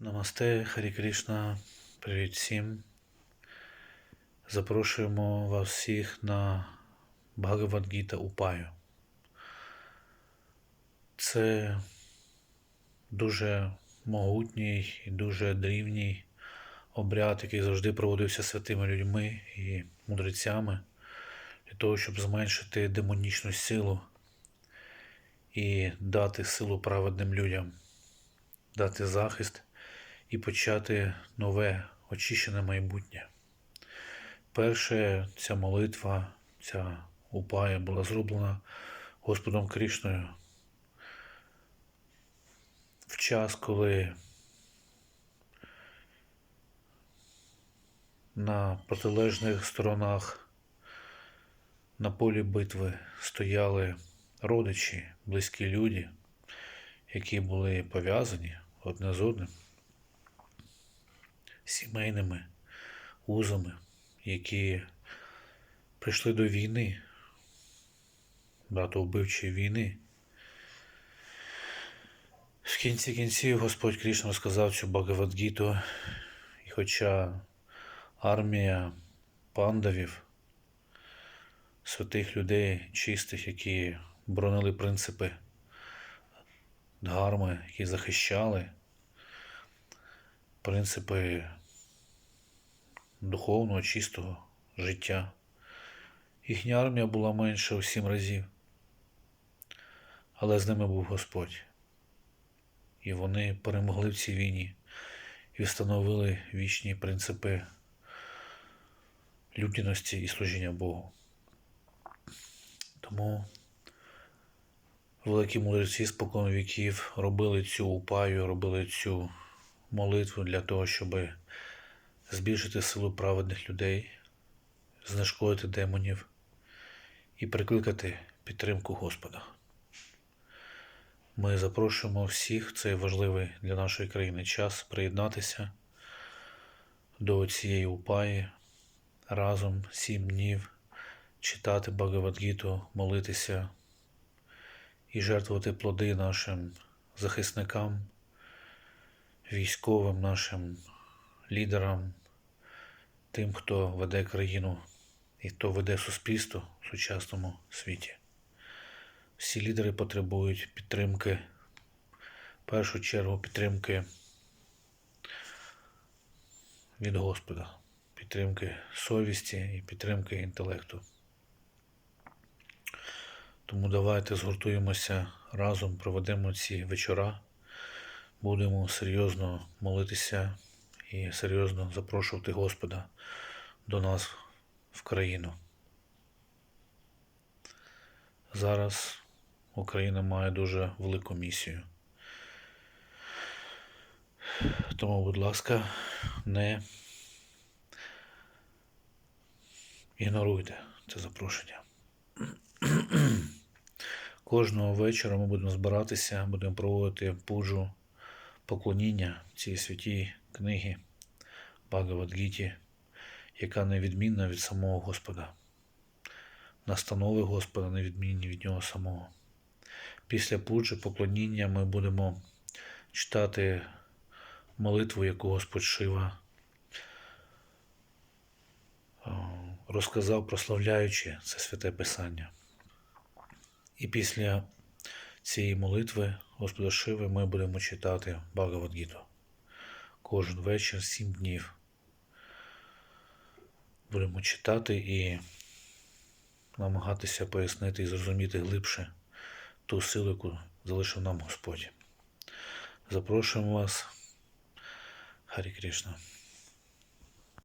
Намасте, Харі Кришна, привіт всім. Запрошуємо вас всіх на Бхагавадгіта Упаю. Це дуже могутній і дуже дрівній обряд, який завжди проводився святими людьми і мудрецями для того, щоб зменшити демонічну силу і дати силу праведним людям, дати захист і почати нове очищене майбутнє. Перше, ця молитва, ця упая була зроблена Господом Кришною в час, коли на протилежних сторонах на полі битви стояли родичі, близькі люди, які були пов'язані одне з одним сімейними узами, які прийшли до війни, братовбивчої війни. В кінці кінців Господь Кришна сказав цю Багавадгіту, і хоча армія пандавів, святих людей, чистих, які боронили принципи дгарми, які захищали принципи духовного, чистого життя. Їхня армія була менша у сім разів, але з ними був Господь. І вони перемогли в цій війні і встановили вічні принципи людяності і служіння Богу. Тому великі мудреці спокон віків робили цю упаю, робили цю молитву для того, щоб збільшити силу праведних людей, знешкодити демонів і прикликати підтримку Господа. Ми запрошуємо всіх цей важливий для нашої країни час приєднатися до цієї упаї разом сім днів, читати Багавадгіту, молитися і жертвувати плоди нашим захисникам, військовим нашим лідерам, тим, хто веде країну і хто веде суспільство в сучасному світі. Всі лідери потребують підтримки, в першу чергу підтримки від Господа, підтримки совісті і підтримки інтелекту. Тому давайте згуртуємося разом, проведемо ці вечора, будемо серйозно молитися і серйозно запрошувати Господа до нас в країну. Зараз Україна має дуже велику місію. Тому, будь ласка, не ігноруйте це запрошення. Кожного вечора ми будемо збиратися, будемо проводити пуджу поклоніння цій святій книги Багавадгіті, яка невідмінна від самого Господа. Настанови Господа невідмінні від Нього самого. Після пуджі поклоніння ми будемо читати молитву, яку Господь Шива е, розказав, прославляючи це святе Писання. І після цієї молитви Господа Шиви ми будемо читати Багавадгіту. Кожен вечір, сім днів. Будемо читати і намагатися пояснити і зрозуміти глибше ту силу, яку залишив нам Господь. Запрошуємо вас, Харі Кришна.